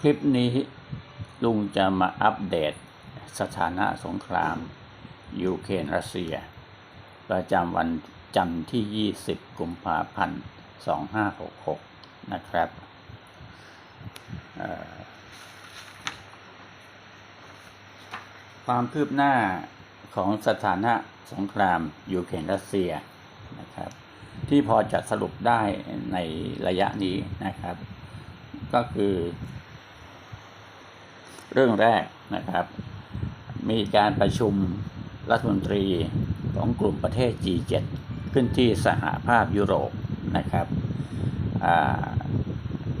คลิปนี้ลุงจะมาอัปเดตสถานะสงคราม ยูเครนรัสเซีย ประจำวันจันทร์ที่ 20 กุมภาพันธ์ 2566 นะครับ ความคืบหน้าของสถานะสงครามยูเครนรัสเซียนะครับ ที่พอจะสรุปได้ในระยะนี้นะครับ ก็คือ เรื่องแรกนะครับ มีการประชุมรัฐมนตรีของกลุ่มประเทศ G7 ขึ้นที่สหภาพยุโรปนะครับ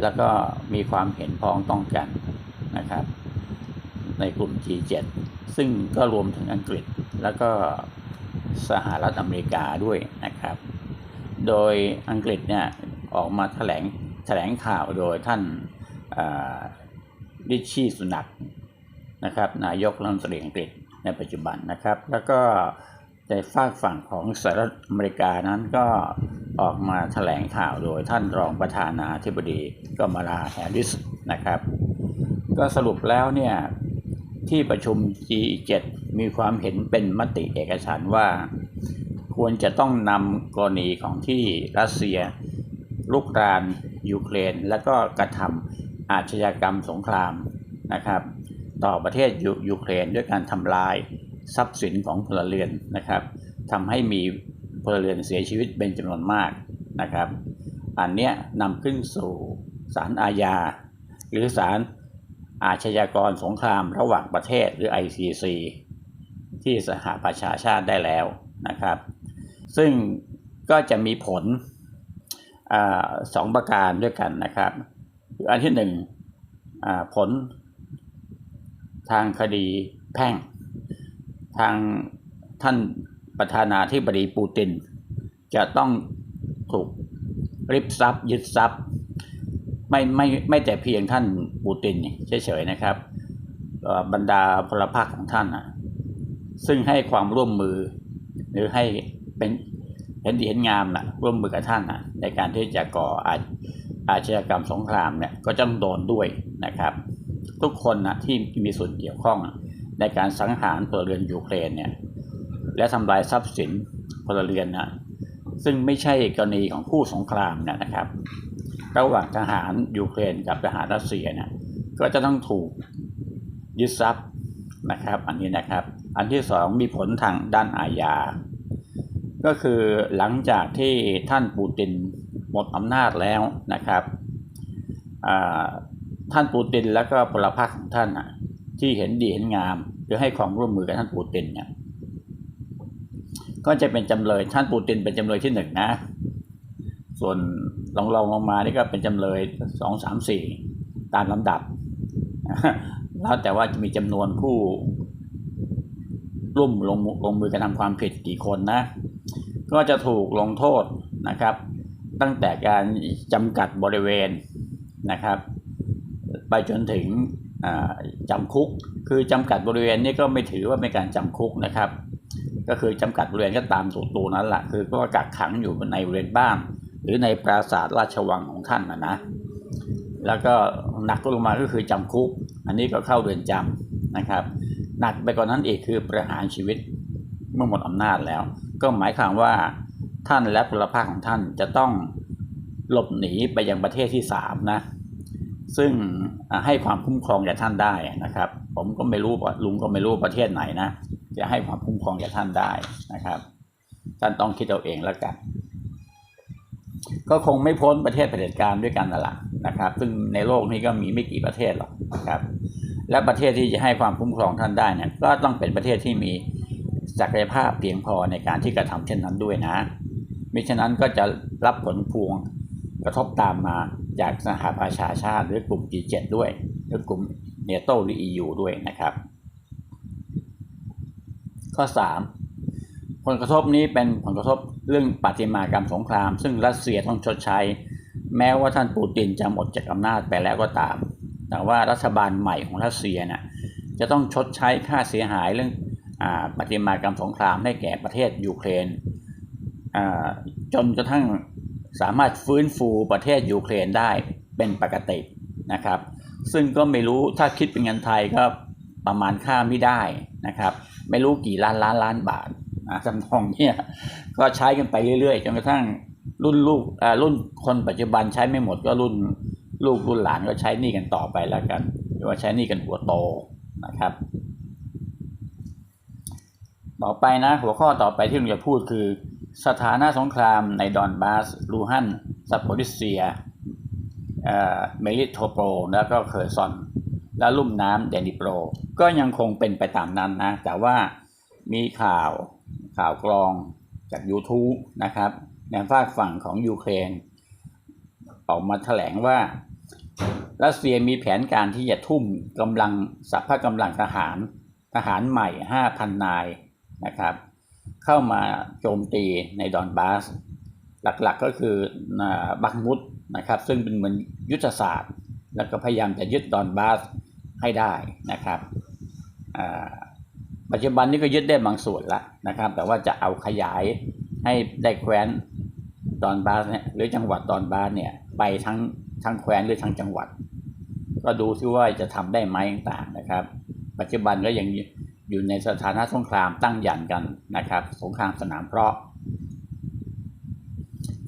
แล้วก็มีความเห็นพ้องต้องกันนะครับ ในกลุ่ม G7 ซึ่งก็รวมถึงอังกฤษแล้วก็สหรัฐอเมริกาด้วยนะครับ โดยอังกฤษเนี่ยออกมาแถลงแถลงข่าวโดยท่านริชชี่สุนักนะครับนายกรัฐมนตรีอังกฤษในปัจจุบันนะครับ แล้วก็ในฝากฝั่งของสหรัฐอเมริกานั้นก็ออกมาแถลงข่าวโดยท่านรองประธานาธิบดีกมลาแฮร์ริสนะครับ ก็สรุปแล้วเนี่ยที่ประชุม G7 มีความเห็นเป็นมติเอกฉันว่า ควรจะต้องนำกรณีของที่รัสเซียลุกรานยูเครน และก็กระทำอาชญากรรมสงครามนะครับ ต่อประเทศยูยูเครนด้วยการทำลายทรัพย์สินของพลเรือนนะครับทำให้มีพลเรือนเสียชีวิตเป็นจำนวนมากนะครับ อันเนี้ยนำขึ้นสู่ศาลอาญา หรือศาลอาชญากรสงครามระหว่างประเทศหรือ ICC ที่สหประชาชาติได้แล้วนะครับ ซึ่งก็จะมีผลอสองประการด้วยกันนะครับ อันที่หนึ่งผลทางคดีแพ่ง ทางท่านประธานาธิบดีปูติน จะต้องถูกริบทรัพย์ ยึดทรัพย์ ไม่ไม่ไม่แต่เพียงท่านปูตินเฉยๆนะครับบรรดาพลพรรคของท่านนะซึ่งให้ความร่วมมือหรือให้ เป็นเห็นดีเห็นงามนะร่วมมือกับท่านนะในการที่จะก่ออาชอาชญากรรมสงครามเนี่ยก็จะต้องโดนด้วยนะครับ ทุกคนนะที่มีส่วนเกี่ยวข้องในการสังหารพลเรือนยูเครนเนี่ยและทำลายทรัพย์สินพลเรือนนะซึ่งไม่ใช่กรณีของคู่สงครามเนยนะครับ ระหว่างทหารยูเครนกับทหารรัสเซียเนี่ยก็จะต้องถูกยึดทรัพย์นะครับ อันนี้นะครับ อันที่สองมีผลทางด้านอาญา ก็คือหลังจากที่ท่านปูตินหมดอำนาจแล้วนะครับท่านปูตินแล้วก็พลพรรคของท่านที่เห็นดีเห็นงามหรือให้ความร่วมมือกับท่านปูตินเนี่ยก็จะเป็นจำเลยท่านปูตินเป็นจำเลยที่หนึ่งนะ ส่วนลองลองลงมานี่ก็เป็นจำเลยสองสามสี่ตามลำดับ แล้วแต่ว่าจะมีจำนวนผู้ร่วมลงลงมือกระทำความผิดกี่คนนะ ก็จะถูกลงโทษนะครับ ตั้งแต่การจำกัดบริเวณนะครับ ไปจนถึงจำคุก คือจำกัดบริเวณนี่ก็ไม่ถือว่าเป็นการจำคุกนะครับ ก็คือจำกัดบริเวณก็ตามตัวตัวนั้นแหละคือก็กักขังอยู่ในบริเวณบ้าน หรือในปราสาทราชวังของท่านนะนะแล้วก็หนักลงมาก็คือจำคุก อันนี้ก็เข้าเรือนจำนะครับ หนักไปกว่านั้นอีกคือประหารชีวิตเมื่อหมดอำนาจแล้ว ก็หมายความว่าท่านและพลพรรคของท่านจะต้องหลบหนีไปยังประเทศที่สามนะ ซึ่งให้ความคุ้มครองแก่ท่านได้นะครับ ผมก็ไม่รู้ว่ลุงก็ไม่รู้ประเทศไหนนะจะให้ความคุ้มครองแก่ท่านได้นะครับ ท่านต้องคิดเอาเองแล้วกัน ก็คงไม่พ้นประเทศเผด็จการด้วยกันนั่นแหละนะครับ ซึ่งในโลกนี้ก็มีไม่กี่ประเทศหรอกนะครับ และประเทศที่จะให้ความคุ้มครองท่านได้เนี่ยก็ต้องเป็นประเทศที่มี ศักยภาพเพียงพอในการที่กระทำเช่นนั้นด้วยนะ มิฉะนั้นก็จะรับผลพวงกระทบตามมาจากสหประชาชาติหรือกลุ่ม G7 ด้วย หรือกลุ่มเนโตหรือ EU ด้วยนะครับ ข้อ 3 ผลกระทบนี้เป็นผลกระทบเรื่องปฏิมากรรมสงคราม ซึ่งรัสเซียต้องชดใช้ แม้ว่าท่านปูตินจะหมดจากอำนาจไปแล้วก็ตาม แต่ว่ารัฐบาลใหม่ของรัสเซียน่ะจะต้องชดใช้ค่าเสียหายเรื่อง ปฏิมากรรมสงครามให้แก่ประเทศยูเครนอ่าจนกระทั่งสามารถฟื้นฟูประเทศยูเครนได้เป็นปกตินะครับ ซึ่งก็ไม่รู้ถ้าคิดเป็นเงินไทยก็ประมาณค่าไม่ได้นะครับ ไม่รู้กี่ล้านล้านล้านบาทจำนองเนี่ยก็ใช้กันไปเรื่อยๆจนกระทั่งรุ่นลูกอ่ารุ่นคนปัจจุบันใช้ไม่หมดก็รุ่นลูกรุ่นหลานก็ใช้หนี้กันต่อไปแล้วกันหรือว่าใช้หนี้กันหัวโตนะครับ ต่อไปนะ หัวข้อต่อไปที่ผมจะพูดคือ สถานะสงครามในดอนบาส ลูฮันซัปโปริเซียเมลิโทโปรแล้วก็เคอร์ซอน และลุ่มน้ำเดนิโปร ก็ยังคงเป็นไปตามนั้นนะ แต่ว่ามีข่าวข่าวกรองจาก YouTube นะครับในฝากฝั่งของยูเครน ออกมาแถลงว่ารัสเซียมีแผนการที่จะทุ่มกำลังสัพพะกำลังทหารทหารใหม่ 5,000 นาย นะครับ เข้ามาโจมตีในดอนบาส หลักๆก็คือบักมุดนะครับ ซึ่งเป็นเหมือนยุทธศาสตร์ แล้วก็พยายามจะยึดดอนบาสให้ได้นะครับปัจจุบันนี้ก็ยึดได้บางส่วนละนะครับ แต่ว่าจะเอาขยายให้ได้แคว้นดอนบาสเนี่ยหรือจังหวัดดอนบาสเนี่ยไปทั้งทั้งแคว้นหรือทั้งจังหวัด ก็ดูซิว่าจะทำได้ไหมต่างๆนะครับ ปัจจุบันก็ยัง อยู่ในสถานะสงครามตั้งยันกันนะครับ สงครามสนามเพราะ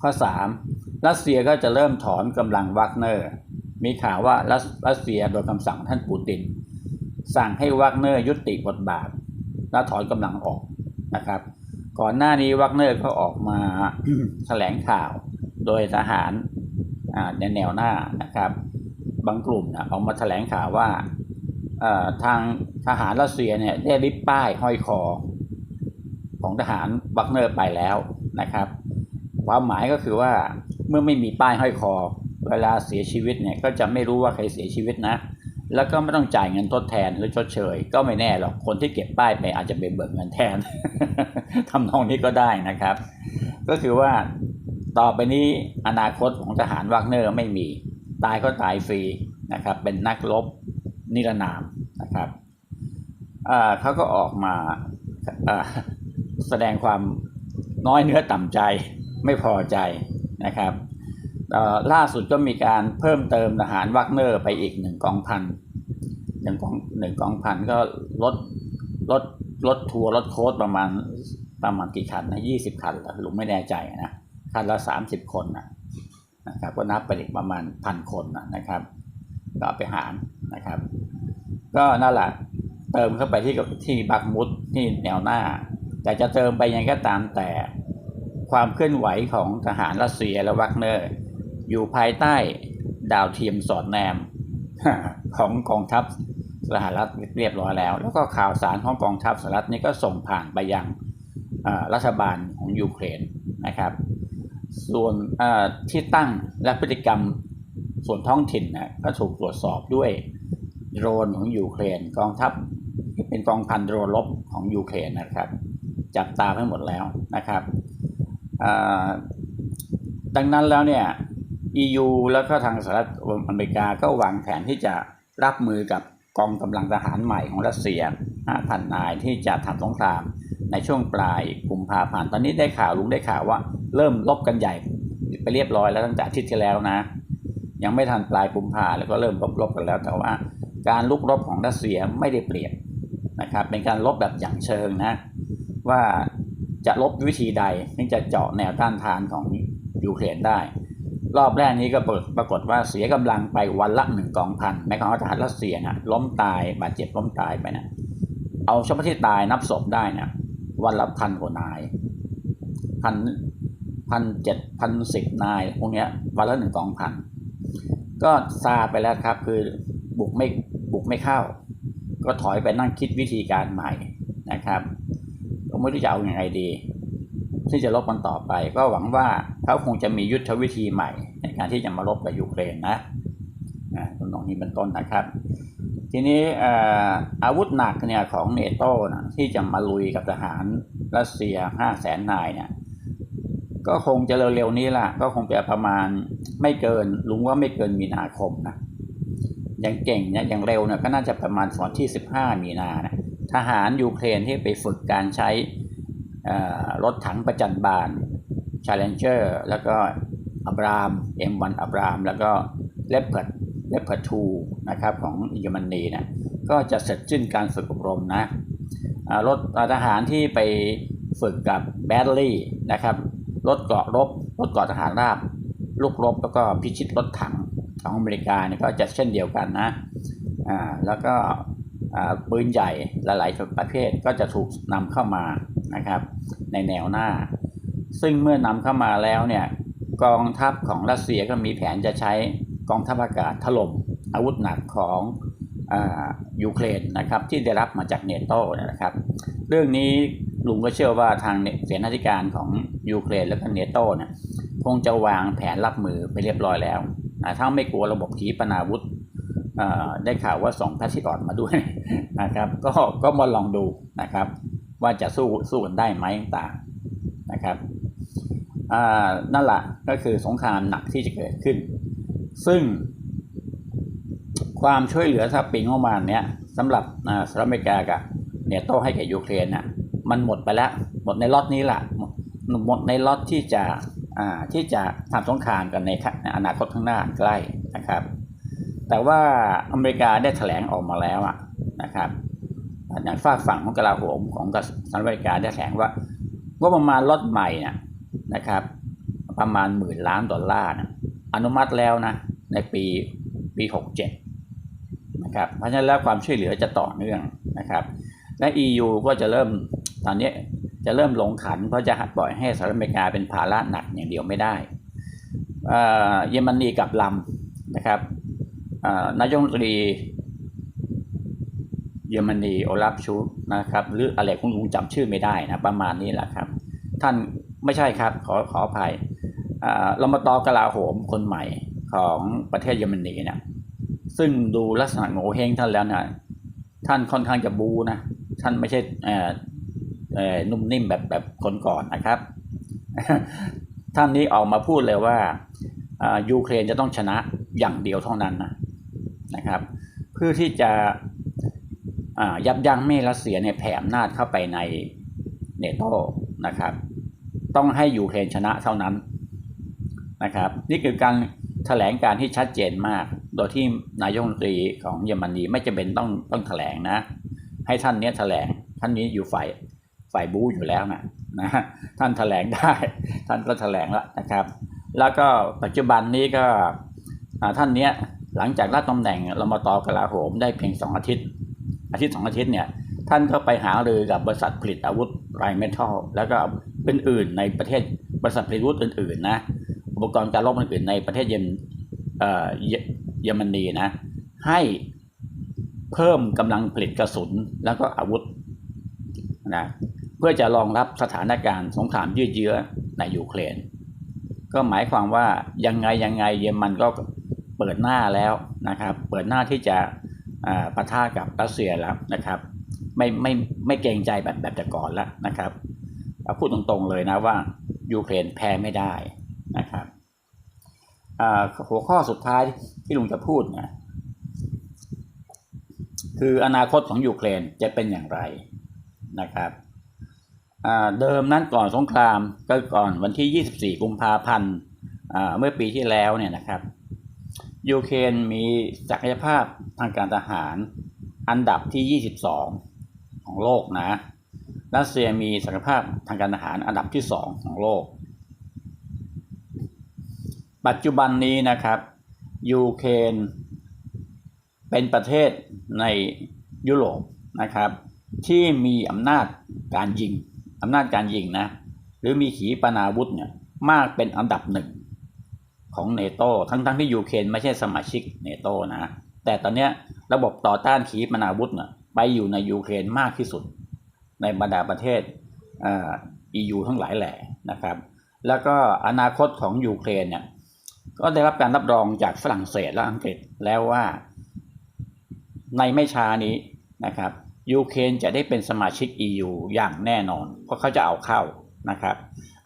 ข้อ 3. รัสเซียก็จะเริ่มถอนกำลังวักเนอร์ มีข่าวว่ารัสเซียโดยคำสั่งท่านปูติน สั่งให้วักเนอร์ยุติบทบาท และถอนกำลังออกนะครับ ก่อนหน้านี้วักเนอร์เขาออกมาแถลงข่าวโดยทหารในแนวหน้านะครับ บางกลุ่มนะออกมาแถลงข่าวว่า ทางทหารรัสเซียเนี่ยได้ริบป้ายห้อยคอของทหารวักเนอร์ไปแล้วนะครับ ความหมายก็คือว่าเมื่อไม่มีป้ายห้อยคอ เวลาเสียชีวิตเนี่ยก็จะไม่รู้ว่าใครเสียชีวิตนะ แล้วก็ไม่ต้องจ่ายเงินทดแทนหรือชดเชย ก็ไม่แน่หรอกคนที่เก็บป้ายไปอาจจะเป็นเบิกเงินแทนทำนองนี้ก็ได้นะครับ ก็คือว่าต่อไปนี้อนาคตของทหารวักเนอร์ไม่มี ตายก็ตายฟรีนะครับ เป็นนักรบ นิรนามนะครับเขาก็ออกมาแสดงความน้อยเนื้อต่ำใจไม่พอใจนะครับล่าสุดก็มีการเพิ่มเติมทหารวักเนอร์ไปอีกหนึ่งกองพันหนึ่งกองหนึ่งกองพันก็ลดลดลดทัวร์ลดโค้ดประมาณประมาณกี่คันนะยี่สิบคันหรือไม่แน่ใจนะคันละสามสิบคนนะนะครับก็นับไปอีกประมาณพันคนนะครับก็ไปหารนะครับ ก็นั่นแหละเติมเข้าไปที่กับที่บักมุดที่แนวหน้า แต่จะเติมไปยังก็ตามแต่ ความเคลื่อนไหวของทหารรัสเซียและวักเนอร์ อยู่ภายใต้ดาวเทียมสอดแนม ของกองทัพสหรัฐเรียบร้อยแล้ว แล้วก็ข่าวสารของกองทัพสหรัฐนี่ก็ส่งผ่านไปยังรัฐบาลของยูเครนนะครับ ส่วนที่ตั้งและพฤติกรรมส่วนท้องถิ่นนะก็ถูกตรวจสอบด้วย โดรนของยูเครนกองทัพเป็นกองพันโดรนลบของยูเครนนะครับ จับตาทั้งหมดแล้วนะครับดังนั้นแล้วเนี่ย EU แล้วก็ทางสหรัฐอเมริกาก็วางแผนที่จะรับมือกับกองกำลังทหารใหม่ของรัสเซีย 5,000 นายที่จะทำสงครามในช่วงปลายกุมภาพันธ์ตอนนี้ได้ข่าวลุงได้ข่าวว่า เริ่มลบกันใหญ่ไปเรียบร้อยแล้วตั้งแต่อาทิตย์ที่แล้วนะ ยังไม่ทันปลายกุมภาแล้วก็เริ่มลบลบกันแล้วแต่ว่า การลุกรบของรัสเซียไม่ได้เปลี่ยนนะครับเป็นการลบแบบอย่างเชิงนะว่าจะลบวิธีใดถึงจะเจาะแนวต้านทานของยูเครนได้ รอบแรกนี้ก็ปรากฏว่าเสียกำลังไปวันละหนึ่งกองพันแม้กระทั่งทหารรัสเซียนะล้มตายบาดเจ็บล้มตายไปนะเอาเฉพาะที่ตายนับศพได้นะวันละพันกว่านายพันพันเจ็ดพันสิบนายพวกนี้วันละหนึ่งกองพันก็ซาไปแล้วครับคือบุกไม่ บุกไม่เข้า ก็ถอยไปนั่งคิดวิธีการใหม่นะครับก็ไม่รู้จะเอาอยัางไงดี ที่จะลบกันต่อไป ก็หวังว่าเขาคงจะมียุทธวิธีใหม่ ในการที่จะมาลบกับยูเครนนะนะตรงนี้เป็นต้นนะครับ ทีนี้อาวุธหนักเนี่ยของเนโต้นะที่จะมาลุยกับทหารรัสเซียห้าแสนนายเนี่ยก็คงจะเร็วๆนี้ละก็คงจะประมาณไม่เกินลุงว่าไม่เกินมีนาคมนะ ย่างเก่งเนี่ยอย่างเร็วเนี่ยก็น่าจะประมาณวันที่สิบห้ามีนานะทหารยูเครนที่ไปฝึกการใช้รถถังประจันบาน Challenger แล้วก็อับราม M1 อับราม แล้วก็เลปเพิร์ดเลปเพิร์ดทูนะครับของเยอรมนีนี่ยก็จะเสร็จสิ้นการฝึกอบรมนะรถทหารที่ไปฝึกกับแบดลี่นะครับรถเกราะรบรถเกาะทหารราบ ลูกรบแล้วก็พิชิตรถถัง ของอเมริกาเนี่ยก็จะเช่นเดียวกันนะอ่าแล้วก็อ่าปืนใหญ่หลายๆประเภทก็จะถูกนำเข้ามานะครับในแนวหน้า ซึ่งเมื่อนำเข้ามาแล้วเนี่ยกองทัพของรัสเซียก็มีแผนจะใช้กองทัพอากาศถล่มอาวุธหนักของอายูเครนนะครับที่ได้รับมาจากเนโต้นะครับ เรื่องนี้ลุงก็เชื่อว่าทางเสนาธิการของยูเครนและก็เนโต้เนี่ยคงจะวางแผนรับมือไปเรียบร้อยแล้ว ถ้าไม่กลัวระบบขีปนาวุธได้ข่าวว่าส่งแพทริออตมาด้วยนะครับ ก็ก็มาลองดูนะครับ ว่าจะสู้สู้กันได้ไหมต่างนะครับนั่นแหละก็คือสงครามหนักที่จะเกิดขึ้น ซึ่ง ความช่วยเหลือถ้าปีงบประมาณเนี้ยสำหรับสหรัฐอเมริกากับเนโต้ให้แก่ยูเครนน่ะมันหมดไปแล้ว หมดในล็อตนี้แหละหมดในล็อตที่จะ ที่จะทำสงครามกันในในอนาคตข้างหน้าใกล้นะครับ แต่ว่าอเมริกาได้แถลงออกมาแล้วอะนะครับอย่างฝากฝั่งของกลาโหมของสหรัฐอเมริกาได้แถลงว่าว่าประมาณล็อตใหม่นะนะครับ ประมาณหมื่นล้านดอลลาร์นะอนุมัติแล้วนะในปีปีหกเจ็ดนะครับเพราะฉะนั้นแล้วความช่วยเหลือจะต่อเนื่องนะครับ และ EU ก็จะเริ่มตอนนี้ จะเริ่มหลงขันเพราะจะปล่อยให้สหรัฐอเมริกาเป็นภาระหนักอย่างเดียวไม่ได้เอ่อเยอรมนีกับลำนะครับอ่อนายกรัฐมนตรีเยอรมนีโอลาฟชูนะครับหรืออะไรคงลุงจำชื่อไม่ได้นะประมาณนี้แหละครับ ท่านไม่ใช่ครับขอขออภัยเอ่อเรามาต่อกลาโหมคนใหม่ของประเทศเยอรมนีเนี่ยซึ่งดูลักษณะโง่เฮงท่านแล้วนะท่านค่อนข้างจะบูนะท่านไม่ใช่เออ นุ่มนิ่มแบบแบบคนก่อนนะครับ ท่านนี้ออกมาพูดเลยว่ายูเครนจะต้องชนะอย่างเดียวเท่านั้นนะนะครับ เพื่อที่จะยับยั้งไม่รัสเซียเนี่ยแผ่อำนาจเข้าไปในเนโตนะครับ ต้องให้ยูเครนชนะเท่านั้นนะครับ นี่คือการแถลงการที่ชัดเจนมาก โดยที่นายกรัฐมนตรีของเยอรมนีไม่จำเป็นต้องต้องแถลงนะ ให้ท่านเนี้ยแถลงท่านนี้อยู่ฝ่าย ฝ่ายบู๊อยู่แล้วนะนะท่านแถลงได้ ท่านก็แถลงแล้วนะครับ แล้วก็ปัจจุบันนี้ก็ท่านเนี้ยหลังจากรับตำแหน่งเรามาต่อกลาโหมได้เพียงสองอาทิตย์ อาทิตย์สองอาทิตย์เนี่ยท่านก็ไปหารือกับบริษัทผลิตอาวุธไรเมทัลแล้วก็เป็นอื่นในประเทศบริษัทผลิตอาวุธอื่นๆนะอุปกรณ์การรบอื่นๆในประเทศเยมเอ่อเยเยอรมนีนะให้เพิ่มกำลังผลิตกระสุนแล้วก็อาวุธนะ เพื่อจะรองรับสถานการณ์สงครามยืดเยื้อในยูเครน ก็หมายความว่ายังไงยังไงเยอรมันก็เปิดหน้าแล้วนะครับ เปิดหน้าที่จะปะทะกับรัสเซียแล้วนะครับ ไม่ไม่ไม่เกรงใจแบบแบบแต่ก่อนแล้วนะครับเอาพูดตรงๆเลยนะว่ายูเครนแพ้ไม่ได้นะครับหัวข้อสุดท้ายที่ลุงจะพูดนี่ยคืออนาคตของยูเครนจะเป็นอย่างไรนะครับ เดิมนั้นก่อนสงครามก็ก่อนวันที่ 24 กุมภาพันธ์เมื่อปีที่แล้วเนี่ยนะครับยูเครนมีศักยภาพทางการทหารอันดับที่ 22 ของโลกนะรัสเซียมีศักยภาพทางการทหารอันดับที่ 2 ของโลก ปัจจุบันนี้นะครับยูเครนเป็นประเทศในยุโรปนะครับ ที่มีอำนาจการยิง อำนาจการยิงนะ หรือมีขีปนาวุธเนี่ยมากเป็นอันดับหนึ่งของเนโตทั้งทั้งที่ยูเครนไม่ใช่สมาชิกเนโตนะ แต่ตอนนี้ระบบต่อต้านขีปนาวุธเนี่ยไปอยู่ในยูเครนมากที่สุด ในบรรดาประเทศเอ่อ EU ทั้งหลายแหล่นะครับ แล้วก็อนาคตของยูเครนเนี่ยก็ได้รับการรับรองจากฝรั่งเศสและอังกฤษแล้วว่าในไม่ช้านี้นะครับ ยูเครนจะได้เป็นสมาชิก EU อย่างแน่นอน เพราะเขาจะเอาเข้านะครับ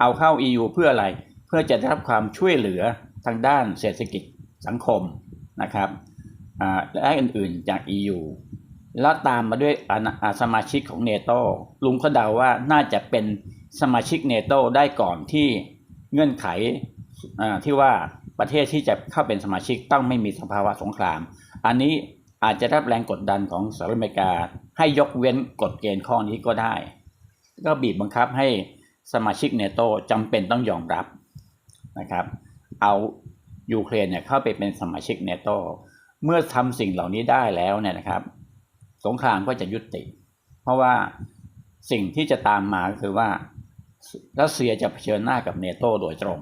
เอาเข้า EU เพื่ออะไร เพื่อจะได้รับความช่วยเหลือทางด้านเศรษฐกิจสังคมนะครับและอื่นๆจาก EU แล้วตามมาด้วยสมาชิกของเนโตลุงเขาเดาว่าน่าจะเป็นสมาชิกเนโตได้ก่อนที่เงื่อนไขที่ว่าประเทศที่จะเข้าเป็นสมาชิกต้องไม่มีสภาวะสงคราม อันนี้อาจจะรับแรงกดดันของสหรัฐอเมริกา ให้ยกเว้นกฎเกณฑ์ข้อนี้ก็ได้ ก็บีบบังคับให้สมาชิกเนโตจำเป็นต้องยอมรับนะครับ เอายูเครนเนี่ยเข้าไปเป็นสมาชิกเนโตเมื่อทำสิ่งเหล่านี้ได้แล้วเนี่ยนะครับ สงครามก็จะยุติ เพราะว่าสิ่งที่จะตามมาก็คือว่ารัสเซียจะเผชิญหน้ากับเนโตโดยตรง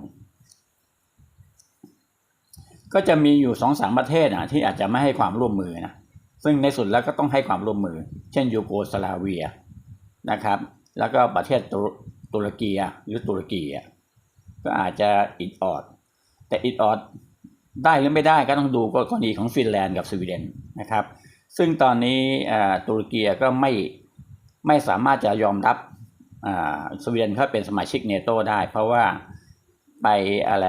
ก็จะมีอยู่สองสามประเทศนะที่อาจจะไม่ให้ความร่วมมือนะ ซึ่งในสุดแล้วก็ต้องให้ความร่วมมือ เช่นยูโกสลาเวียนะครับ แล้วก็ประเทศตุตุรกีหรือตุรกีก็อาจจะอิดออด แต่อิดออดได้หรือไม่ได้ก็ต้องดูกรณีของฟินแลนด์กับสวีเดนนะครับ ซึ่งตอนนี้ตุรกีก็ไม่ไม่สามารถจะยอมรับสวีเดนเข้าเป็นสมาชิกเนโตได้ เพราะว่าไปอะไร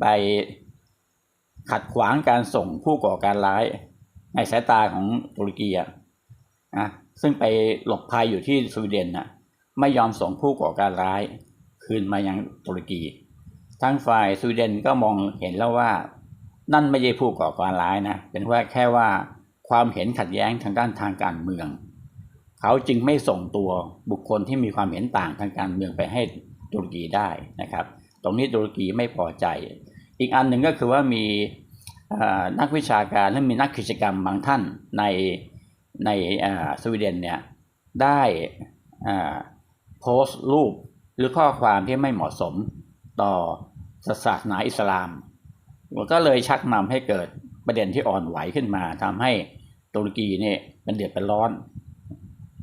ไปขัดขวางการส่งผู้ก่อการร้าย ในสายตาของตุรกีอะนะซึ่งไปหลบภัยอยู่ที่สวีเดนน่ะไม่ยอมส่งผู้ก่อการร้าย คืนมายังตุรกี ทั้งฝ่ายสวีเดนก็มองเห็นแล้วว่า นั่นไม่ใช่ผู้ก่อการร้ายนะเป็นว่าแค่ว่าความเห็นขัดแย้งทางด้านทางการเมือง เขาจึงไม่ส่งตัวบุคคลที่มีความเห็นต่างทางการเมืองไปให้ตุรกีได้นะครับ ตรงนี้ตุรกีไม่พอใจ อีกอันหนึ่งก็คือว่ามี นักวิชาการและมีนักกิจกรรมบางท่านในในสวีเดนเนี่ยได้โพสต์รูปหรือข้อความที่ไม่เหมาะสมต่อศาสนาอิสลามก็เลยชักนำให้เกิดประเด็นที่อ่อนไหวขึ้นมาทำให้ตุรกีเนี่ยเป็นเดือดเป็นร้อน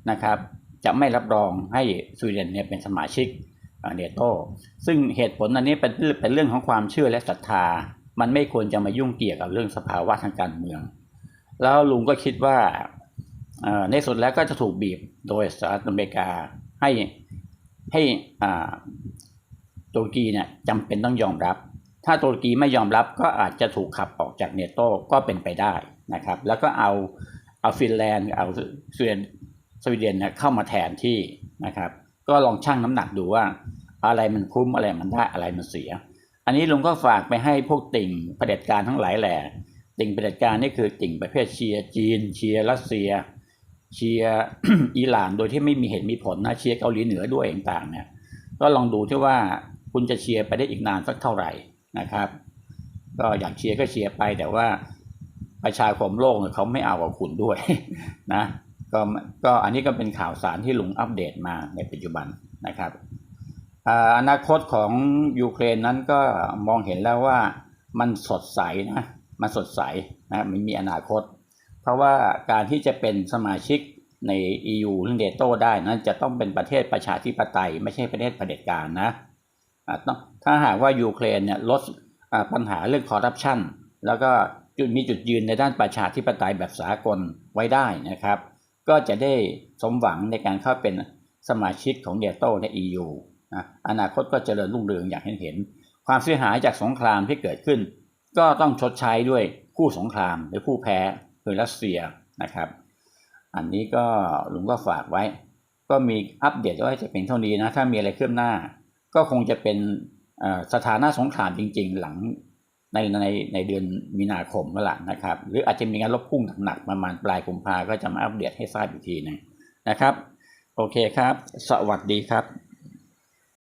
นะครับ จะไม่รับรองให้สวีเดนเนี่ยเป็นสมาชิกเนโตซึ่งเหตุผลอันนี้เป็นเป็นเรื่องของความเชื่อและศรัทธา มันไม่ควรจะมายุ่งเกี่ยวกับเรื่องสภาวะทางการเมือง แล้วลุงก็คิดว่าในสุดแล้วก็จะถูกบีบโดยสหรัฐอเมริกาให้ให้ตุรกีเนี่ยจำเป็นต้องยอมรับ ถ้าตุรกีไม่ยอมรับก็อาจจะถูกขับออกจากเนโตก็เป็นไปได้นะครับ แล้วก็เอาเอาฟินแลนด์เอาสวีเดนสวีเดนเนี่ยเข้ามาแทนที่นะครับ ก็ลองชั่งน้ำหนักดูว่าอะไรมันคุ้มอะไรมันได้อะไรมันเสีย อันนี้ลุงก็ฝากไปให้พวกติ่งเผด็จการทั้งหลายแหล่ติ่งเผด็จการนี่คือติ่งประเภทเชียร์จีน เชียร์รัสเซีย เชียร์อิหร่านโดยที่ไม่มีเหตุมีผลนะเชียร์เกาหลีเหนือด้วยต่างๆเนี่ยก็ลองดูที่ว่าคุณจะเชียร์ไปได้อีกนานสักเท่าไหร่นะครับ ก็อยากเชียร์ก็เชียร์ไปแต่ว่าประชาคมโลกเขาไม่เอากับคุณด้วยนะก็ก็อันนี้ก็เป็นข่าวสารที่ลุงอัปเดตมาในปัจจุบันนะครับ อนาคตของยูเครนนั้นก็มองเห็นแล้วว่ามันสดใสนะมันสดใสนะมันมีอนาคต เพราะว่าการที่จะเป็นสมาชิกใน EU หรือเนโตได้นั้นจะต้องเป็นประเทศประชาธิปไตย ไม่ใช่ประเทศเผด็จการนะถ้าหากว่ายูเครนเนี่ยลดปัญหาเรื่องคอร์รัปชันแล้วก็จุดมีจุดยืนในด้านประชาธิปไตยแบบสากลไว้ได้นะครับ ก็จะได้สมหวังในการเข้าเป็นสมาชิกของเนโตใน EU อนาคตก็เจริญรุ่งเรืองอย่างเห็นเห็น ความเสียหายจากสงครามที่เกิดขึ้น ก็ต้องชดใช้ด้วยผู้สงครามหรือผู้แพ้คือรัสเซียนะครับ อันนี้ก็ลุงก็ฝากไว้ ก็มีอัปเดตไว้จะเป็นเท่านี้นะถ้ามีอะไรขึ้นหน้า ก็คงจะเป็นสถานะสงครามจริง ๆ หลังในในในเดือนมีนาคมนั่นแหละนะครับ หรืออาจจะมีการลบพุ่งหนักๆประมาณปลายกุมภาก็จะมาอัปเดตให้ทราบอีกทีนึงนะครับ โอเคครับ สวัสดีครับ